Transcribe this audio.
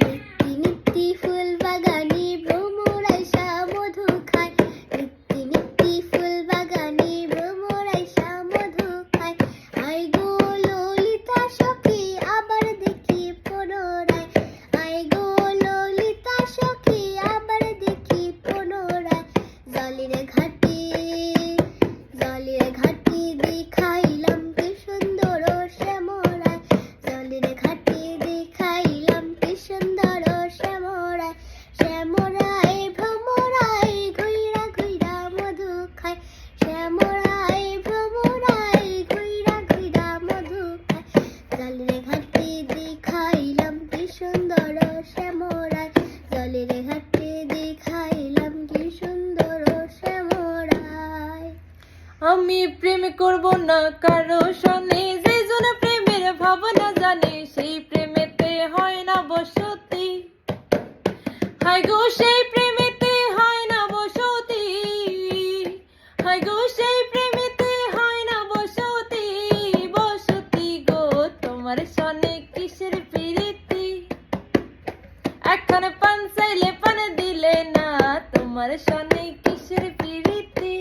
নিত্যি নিত্যি ফুল বাগানে ভ্রমরাইসা মধু খায় নিত্যি নিত্যি ফুল বাগানে ভ্রমরাইসা মধু খায় আই গো ললিতা সখী, আবার দেখি পুনরায়। আই গো ললিতা সখী, আবার দেখি পুনরায়। জলের ঘাটে সুন্দর শ্যামরায় জলের ঘাটে দেখাইলাম কি সুন্দর শ্যামরায় আমি প্রেম করব না, কারও সনে যে জন প্রেমের ভাবনা জানে, সেই প্রেমেতে হয় না বসতি। হাই গো, সেই প্রেমেতে হয় না বসতি। হাই গো, সেই প্রেমেতে হয় না বসতি। বসতি গো, তোমার সনে তোমার সনে কিসের প্রীতি?